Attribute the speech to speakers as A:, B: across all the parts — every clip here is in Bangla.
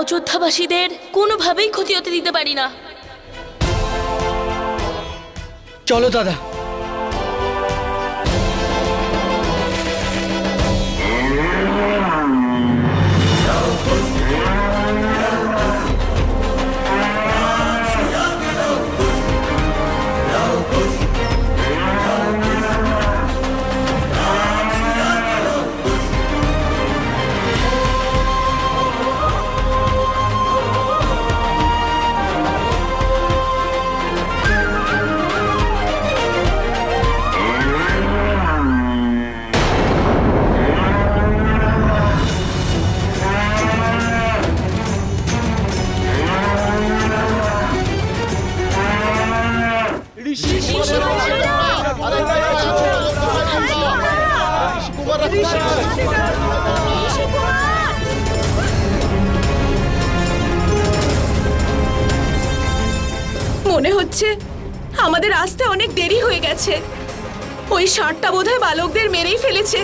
A: অযোধ্যাবাসীদের কোনোভাবেই ক্ষতি হতে দিতে পারি না।
B: চলো দাদা
C: মনে হচ্ছে আমাদের আসতে অনেক দেরি হয়ে গেছে। ওই ষাটটা বোধহয় বালকদের মেরেই ফেলেছে।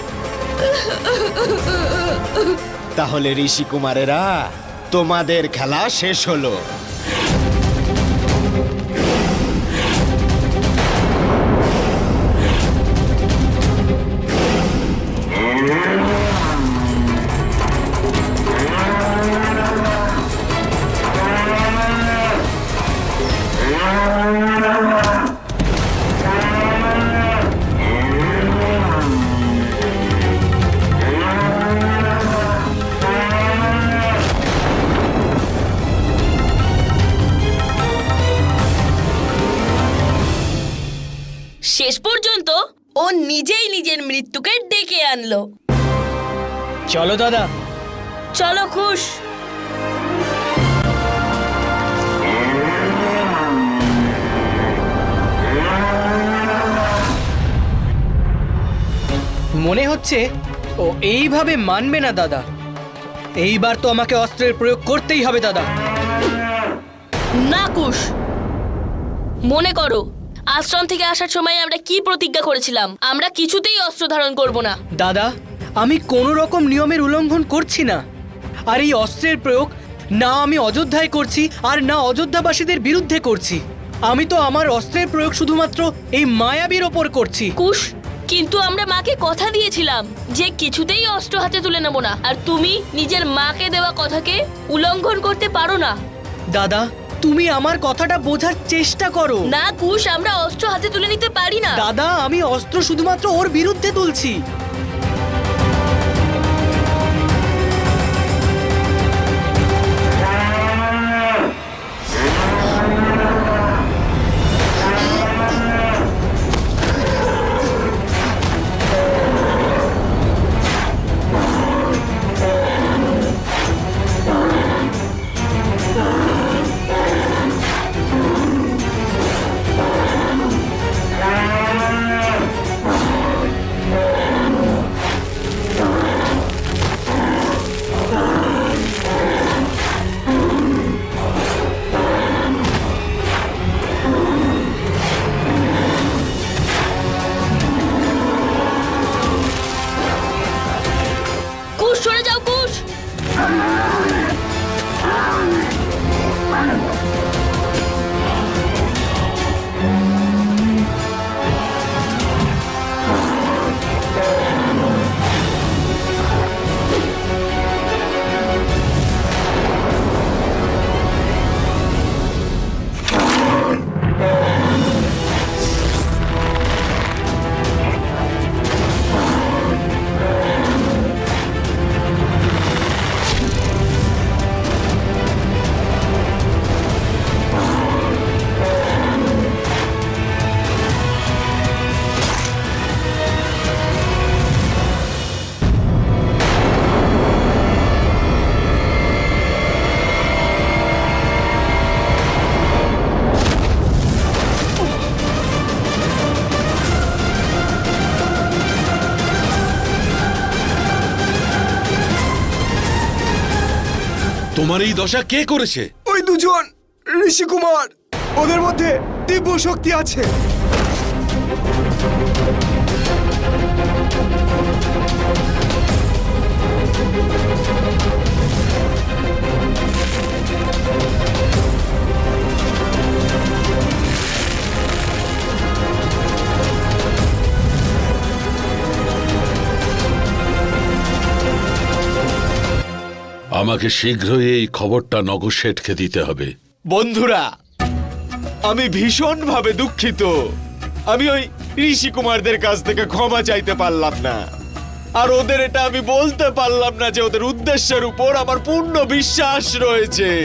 D: তাহলে ঋষি কুমারেরা, তোমাদের খেলা শেষ হলো।
A: নিজেই নিজের মৃত্যুকে ডেকে আনলো।
B: চলো দাদা।
A: চলো খুশ।
B: মনে হচ্ছে ও এইভাবে মানবে না দাদা। এইবার তো আমাকে অস্ত্রের প্রয়োগ করতেই হবে দাদা।
A: না কুশ মনে করো আশ্রম থেকে আসার সময় আমরা কি প্রতিজ্ঞা করেছিলাম? আমরা কিছুতেই অস্ত্র ধারণ করব না।
B: দাদা আমি কোনো রকম নিয়মের উল্লঙ্ঘন করছি না। আর এই অস্ত্রের প্রয়োগ না আমি অযোধ্যায় করছি আর না অযোধ্যাবাসীদের বিরুদ্ধে করছি। আমি তো আমার অস্ত্রের প্রয়োগ শুধুমাত্র এই মায়াবীর ওপর করছি।
A: কুশ কিন্তু আমরা মাকে কথা দিয়েছিলাম যে কিছুতেই অস্ত্র হাতে তুলে নেব না। আর তুমি নিজের মাকে দেওয়া কথাকে উল্লঙ্ঘন করতে পারো না।
B: দাদা তুমি আমার কথাটা বোঝার চেষ্টা করো।
A: না কুশ আমরা অস্ত্র হাতে তুলে নিতে পারি না।
B: দাদা আমি অস্ত্র শুধুমাত্র ওর বিরুদ্ধে তুলছি।
E: তোমার এই দশা কে করেছে? ওই দুজন ঋষি কুমার। ওদের মধ্যে দিব্য শক্তি আছে।
F: আমাকে শীঘ্রই এই খবরটা নগর শেঠকে দিতে হবে।
D: বন্ধুরা আমি ভীষণভাবে দুঃখিত। আমি ওই ঋষি কুমারদের কাছ থেকে ক্ষমা চাইতে পারলাম না। আর ওদের এটা আমি বলতে পারলাম না যে ওদের উদ্দেশ্যের উপর আমার পূর্ণ বিশ্বাস রয়েছে।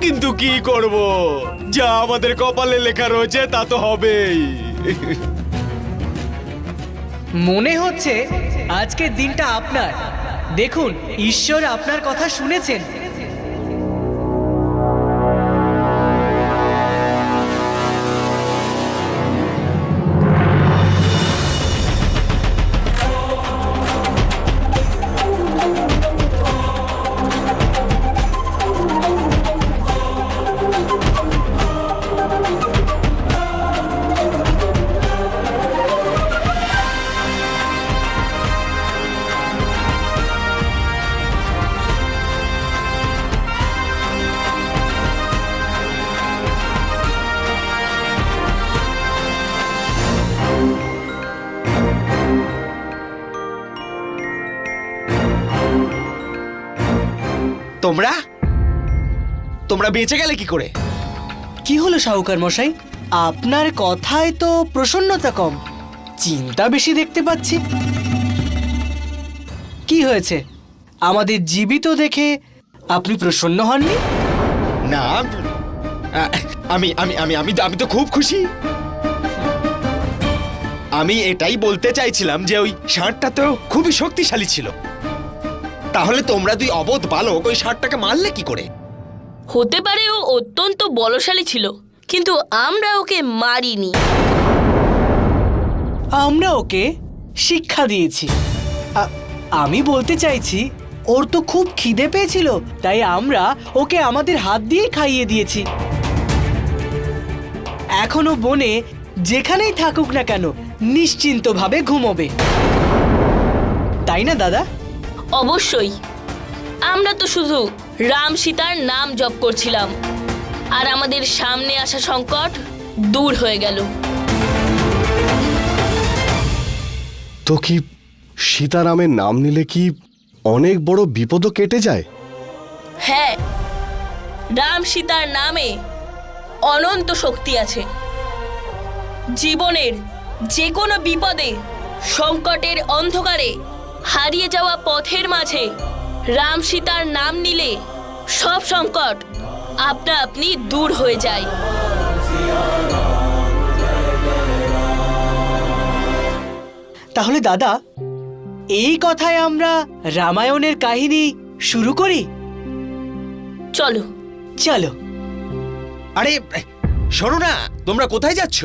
D: কিন্তু কি করব? যা আমাদের কপালে লেখা রয়েছে তা তো হবেই।
B: মনে হচ্ছে আজকের দিনটা আপনার। দেখুন ঈশ্বর আপনার কথা শুনেছেন।
D: তোমরা? তোমরা বেঁচে গেলে কি করে?
B: কি হলো সাহুকার মশাই? আপনার কথায় তো প্রসন্নতা কম। চিন্তা বেশি দেখতে পাচ্ছি। কি হয়েছে? আমাদের জীবিত দেখে আপনি প্রসন্ন হননি?
D: না আ, আমি আমি আমি আমি আমি তো খুব খুশি। আমি এটাই বলতে চাইছিলাম যে ওই ষাঁড়টা তো খুবই শক্তিশালী ছিল। তাহলে তোমরা দুই অবোধ বালক ওই ষাঁড়টাকে মারলে কি করে?
A: হতে পারে ও অত্যন্ত বলশালী ছিল কিন্তু আমরা ওকে মারিনি।
B: আমরা ওকে শিক্ষা দিয়েছি। আ- আমি বলতে চাইছি ওর তো খুব খিদে পেয়েছিল তাই আমরা ওকে আমাদের হাত দিয়ে খাইয়ে দিয়েছি। এখনও বনে যেখানেই থাকুক না কেন নিশ্চিন্তভাবে ঘুমোবে। তাই না দাদা?
A: অবশ্যই। আমরা তো শুধু রাম সীতার নাম জপ করছিলাম। আর আমাদের সামনে আসা সংকট দূর হয়ে গেল।
E: তো কি সীতারামের নাম নিলে কি অনেক বড় বিপদও কেটে যায়?
A: হ্যাঁ রাম সীতার নামে অনন্ত শক্তি আছে। জীবনের যে কোনো বিপদে সংকটের অন্ধকারে হারিয়ে যাওয়া পথের মাঝে রাম সীতার নাম নিলে সব সংকট আপনা আপনি দূর হয়ে যায়।
B: তাহলে দাদা এই কথায় আমরা রামায়ণের কাহিনী শুরু করি?
A: চলো।
B: চলো।
D: আরে শোনো না তোমরা কোথায় যাচ্ছ?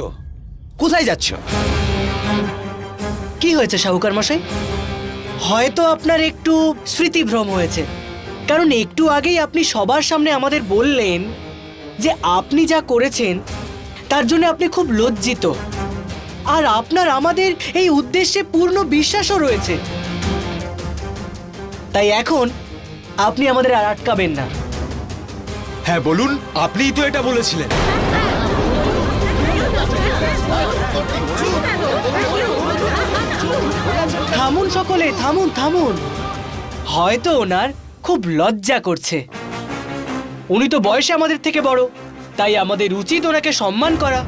D: কোথায় যাচ্ছ?
B: কি হয়েছে শাহুকার মশাই? হয়তো আপনার একটু স্মৃতিভ্রম হয়েছে। কারণ একটু আগেই আপনি সবার সামনে আমাদের বললেন যে আপনি যা করেছেন তার জন্য আপনি খুব লজ্জিত। আর আপনার আমাদের এই উদ্দেশ্যে পূর্ণ বিশ্বাসও রয়েছে। তাই এখন আপনি আমাদের আর আটকাবেন না।
D: হ্যাঁ বলুন আপনিই তো এটা বলেছিলেন।
B: থামুন সকলে, থামুন থামুন। হয়তো ওনার খুব লজ্জা করছে। উনি তো বয়সে আমাদের থেকে বড়, তাই আমাদের উচিত ওনাকে সম্মান করা।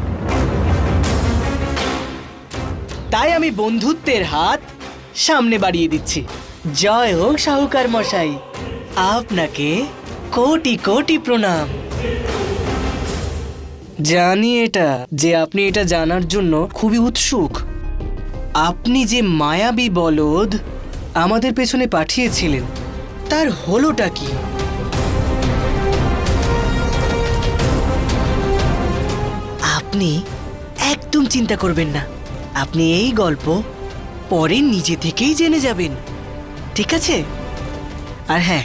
B: তাই আমি বন্ধুত্বের হাত সামনে বাড়িয়ে দিচ্ছি। জয় হোক সাহুকার মশাই, আপনাকে কোটি কোটি প্রণাম। জানি এটা, যে আপনি এটা জানার জন্য খুবই উৎসুক। আপনি যে মায়াবী বলদ আমাদের পেছনে পাঠিয়েছিলেন, তার হলোটা কি? আপনি একদম চিন্তা করবেন না। আপনি এই গল্প পরে নিজে থেকেই জেনে যাবেন। ঠিক আছে? আর হ্যাঁ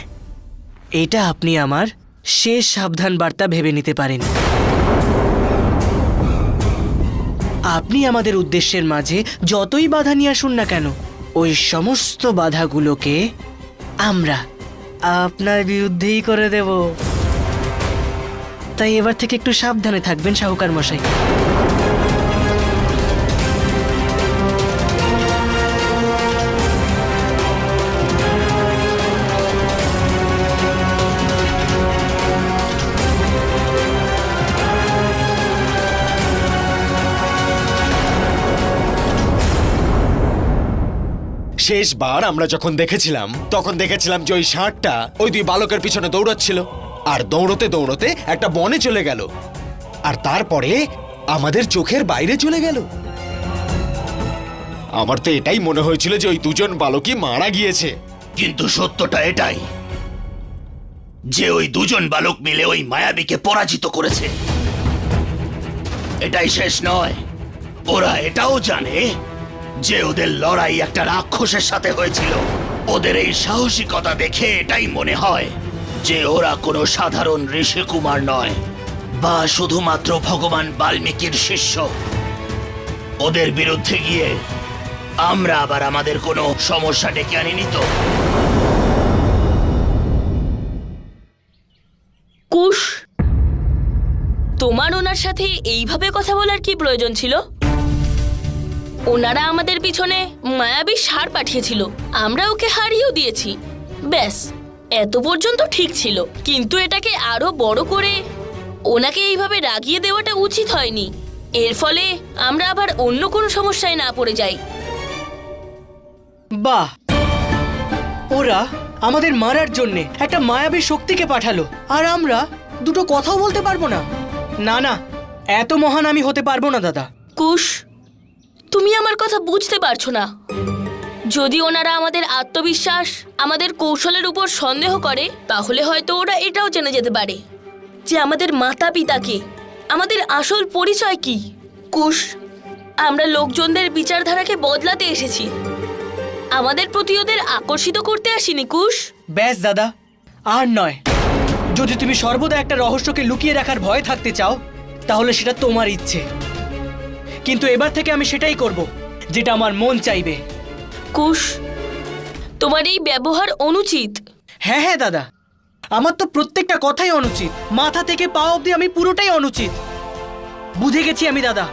B: এটা আপনি আমার শেষ সাবধান বার্তা ভেবে নিতে পারেন। আপনি আমাদের উদ্দেশ্যের মাঝে যতই বাধা নিয়ে আসুন না কেন, ওই সমস্ত বাধাগুলোকে আমরা আপনার বিরুদ্ধেই করে দেব। তাই এবার থেকে একটু সাবধানে থাকবেন সাহুকার মশাই।
D: শেষবার আমরা যখন দেখেছিলাম, তখন দেখেছিলাম যে ওই ষাঁড়টা ওই দুই বালকের পিছনে দৌড়াচ্ছিল। আর দৌড়তে দৌড়তে একটা বনে চলে গেল। আর তারপরে আমাদের চোখের বাইরে চলে গেল। আমার তো এটাই মনে হয়েছিল যে ওই দুজন বালকই মারা গিয়েছে।
G: কিন্তু সত্যটা এটাই যে ওই দুজন বালক মিলে ওই মায়াবীকে পরাজিত করেছে। এটাই শেষ নয়। ওরা এটাও জানে যে ওদের লড়াই একটা রাক্ষসের সাথে হয়েছিল। ওদের এই সাহসিকতা দেখে এটাই মনে হয় যে ওরা কোনো সাধারণ ঋষিকুমার নয়, বা শুধুমাত্র ভগবান বাল্মীকির শিষ্য। ওদের বিরুদ্ধে গিয়ে আমরা আবার আমাদের কোনো সমস্যা ডেকে আনিনি তো।
A: তোমার ওনার সাথে এইভাবে কথা বলার কি প্রয়োজন ছিল? ওনারা আমাদের পিছনে মায়াবী সার পাঠিয়েছিল। আমরা ওকে হারিয়েও দিয়েছি। ব্যাস এত পর্যন্ত ঠিক ছিল। কিন্তু এটাকে আরও বড় করে ওনাকে এইভাবে রাগিয়ে দেওয়াটা উচিত হয়নি। এর ফলে আমরা আবার অন্য কোনো সমস্যায় না পড়ে যাই।
B: বাহ! ওরা আমাদের মারার জন্যে একটা মায়াবী শক্তিকে পাঠালো। আর আমরা দুটো কথাও বলতে পারব না। না না এত মহান আমি হতে পারব না দাদা।
A: কুশ তুমি আমার কথা বুঝতে পারছ না। যদি ওনারা আমাদের আত্মবিশ্বাস, আমাদের কৌশলের উপর সন্দেহ করে, তাহলে হয়তো ওরা এটাও জেনে যেতে পারে। যে আমাদের মাতা পিতাকে আমাদের আসল পরিচয় কি? কুশ, আমরা লোকজনদের বিচারধারাকে বদলাতে এসেছি। আমাদের প্রতি ওদের আকর্ষিত করতে আসিনি, কুশ।
B: ব্যাস, দাদা, আর নয়। যদি তুমি সর্বদা একটা রহস্যকে লুকিয়ে রাখার ভয় থাকতে চাও, তাহলে সেটা তোমার ইচ্ছে। কিন্তু এবার থেকে আমি সেটাই করব যেটা আমার মন চাইবে।
A: কুশ তোমার এই ব্যবহার অনুচিত।
B: হ্যাঁ হ্যাঁ দাদা। আমার তো প্রত্যেকটা কথাই অনুচিত। মাথা থেকে পা অবধি আমি পুরোটাই অনুচিত। বুঝে গেছি আমি দাদা।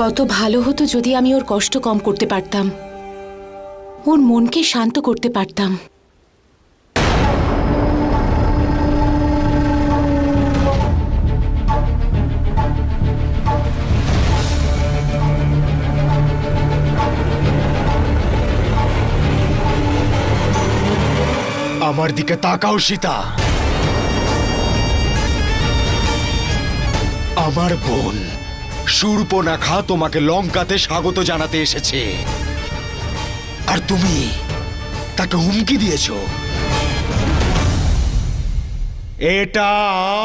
C: কত ভালো হতো যদি আমি ওর কষ্ট কম করতে পারতাম। ওর মনকে শান্ত করতে পারতাম।
D: আমার দিকে তাকাও, সীতা। আমার বোন সুরপনাখা তোমাকে লঙ্কাতে স্বাগত জানাতে এসেছে। আর তুমি তাকে হুমকি দিয়েছ। এটা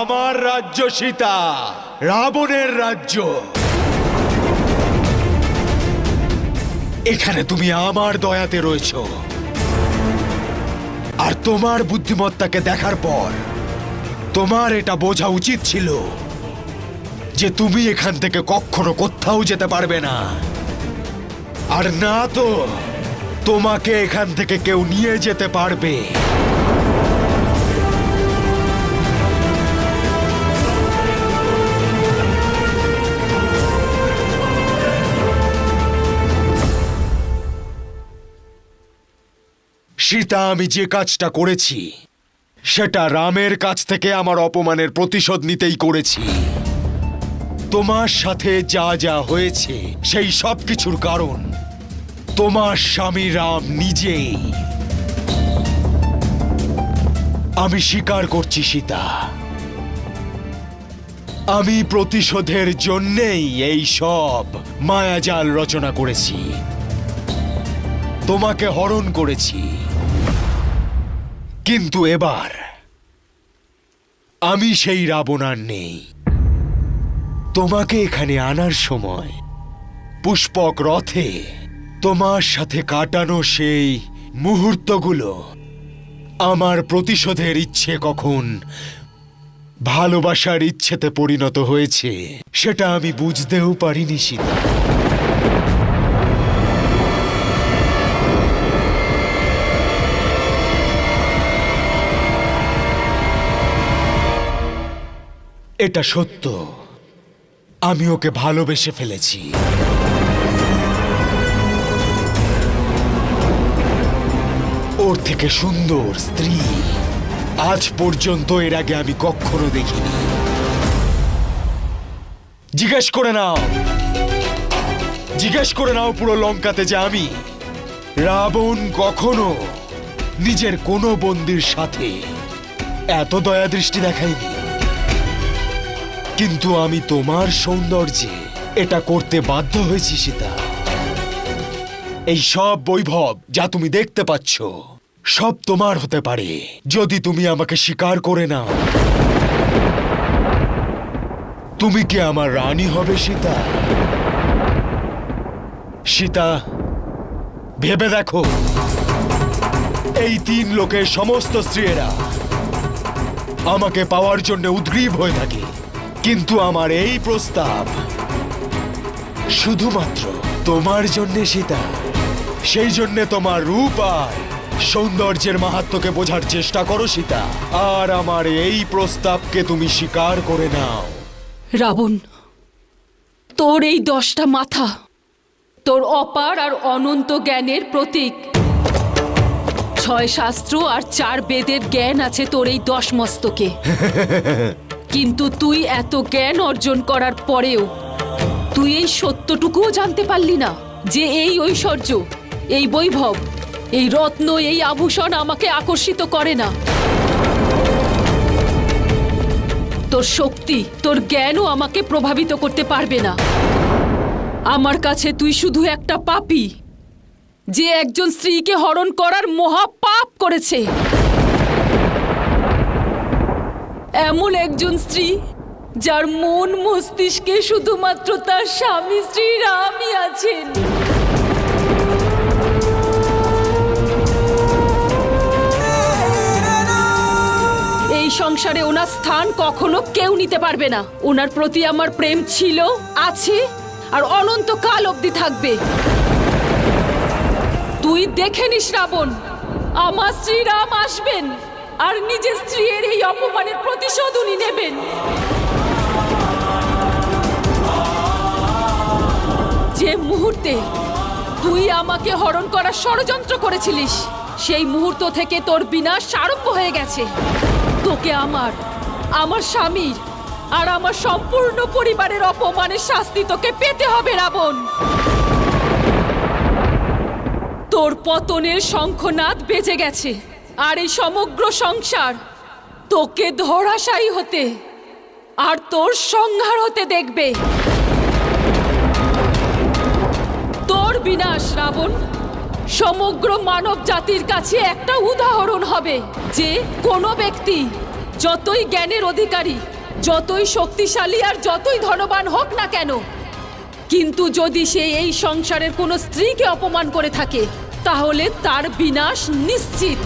D: আমার রাজ্য সীতা, রাবণের রাজ্য। এখানে তুমি আমার দয়াতে রয়েছো। আর তোমার বুদ্ধিমত্তাকে দেখার পর তোমার এটা বোঝা উচিত ছিল। যে তুমি এখান থেকে কখনো কোথাও যেতে পারবে না। আর না তো, তোমাকে এখান থেকে কেউ নিয়ে যেতে পারবে। সীতা, আমি যে কাজটা করেছি, সেটা রামের কাছ থেকে আমার অপমানের প্রতিশোধ নিতেই করেছি। তোমার সাথে যা যা হয়েছে, সেই সব কিছুর কারণ। তোমার স্বামী রাম নিজেই। আমি স্বীকার করছি, সীতা। আমি প্রতিশোধের জন্যেই এই সব মায়াজাল রচনা করেছি। তোমাকে হরণ করেছি। কিন্তু এবার আমি সেই রাবণ আর নেই। তোমাকে এখানে আনার সময়। পুষ্পক রথে তোমার সাথে কাটানো সেই মুহূর্তগুলো। আমার প্রতিশোধের ইচ্ছে কখন ভালোবাসার ইচ্ছেতে পরিণত হয়েছে, সেটা আমি বুঝতেও পারিনি সীতা এটা সত্য। আমি ওকে ভালোবেসে ফেলেছি। ওর থেকে সুন্দর স্ত্রী। আজ পর্যন্ত এর আগে আমি কখনো দেখিনি। জিজ্ঞেস করে নাও। জিজ্ঞেস করে নাও পুরো লঙ্কাতে যে আমি রাবণ কখনো নিজের কোনো বন্দির সাথে এত দয়া দৃষ্টি দেখাইনি। কিন্তু আমি তোমার সৌন্দর্যে এটা করতে বাধ্য হয়েছি, সীতা। এই সব বৈভব যা তুমি দেখতে পাচ্ছ, সব তোমার হতে পারে, যদি তুমি আমাকে স্বীকার করে নাও। তুমি কি আমার রানী হবে, সীতা? সীতা, ভেবে দেখো। এই তিন লোকের সমস্ত স্ত্রীরা আমাকে পাওয়ার জন্য উদ্গ্রীব হয়ে থাকে। কিন্তু আমার এই প্রস্তাব শুধুমাত্র তোমার জন্য সীতা সেই জন্য তোমার রূপ আর সৌন্দর্যের মাহাত্মকে বোঝার চেষ্টা করো সীতা। আর আমার এই প্রস্তাবকে তুমি স্বীকার করে নাও।
H: রাবণ তোর এই দশটা মাথা তোর অপার আর অনন্ত জ্ঞানের প্রতীক। ছয় শাস্ত্র আর চার বেদের জ্ঞান আছে তোর এই দশ মস্তকে কিন্তু তুই এত জ্ঞান অর্জন করার পরেও তুই এই সত্যটুকুও জানতে পারলি না যে এই ঐশ্বর্য, এই বৈভব, এই রত্ন, এই আভূষণ আমাকে আকর্ষিত করে না। তোর শক্তি, তোর জ্ঞানও আমাকে প্রভাবিত করতে পারবে না। আমার কাছে তুই শুধু একটা পাপি, যে একজন স্ত্রীকে হরণ করার মহা পাপ করেছে। এমন একজন স্ত্রী যার মন মস্তিষ্কে শুধুমাত্র তার স্বামী স্ত্রী রামই আছেন এই সংসারে ওনার স্থান কখনো কেউ নিতে পারবে না। ওনার প্রতি আমার প্রেম ছিল, আছে, আর অনন্তকাল অবধি থাকবে। তুই দেখে নিস রাবণ, আমার শ্রীরাম আসবেন। আর নিজের স্ত্রীর এই অপমানের প্রতিশোধ উনি নেবেন। যে মুহূর্তে তুই আমাকে হরণ করার ষড়যন্ত্র করেছিলিস, সেই মুহূর্ত থেকে তোর বিনাশ আরম্ভ হয়ে গেছে। তোকে আমার আমার স্বামীর আর আমার সম্পূর্ণ পরিবারের অপমানের শাস্তি তোকে পেতে হবে, রাবণ। তোর পতনের শঙ্খনাদ বেজে গেছে। আর এই সমগ্র সংসার তোকে ধরাশায়ী হতে আর তোর সংহার হতে দেখবে। তোর বিনাশ, রাবণ, সমগ্র মানব জাতির কাছে একটা উদাহরণ হবে যে কোনো ব্যক্তি যতই জ্ঞানের অধিকারী, যতই শক্তিশালী আর যতই ধনবান হোক না কেন, কিন্তু যদি সে এই সংসারের কোনো স্ত্রীকে অপমান করে থাকে, তাহলে তার বিনাশ নিশ্চিত।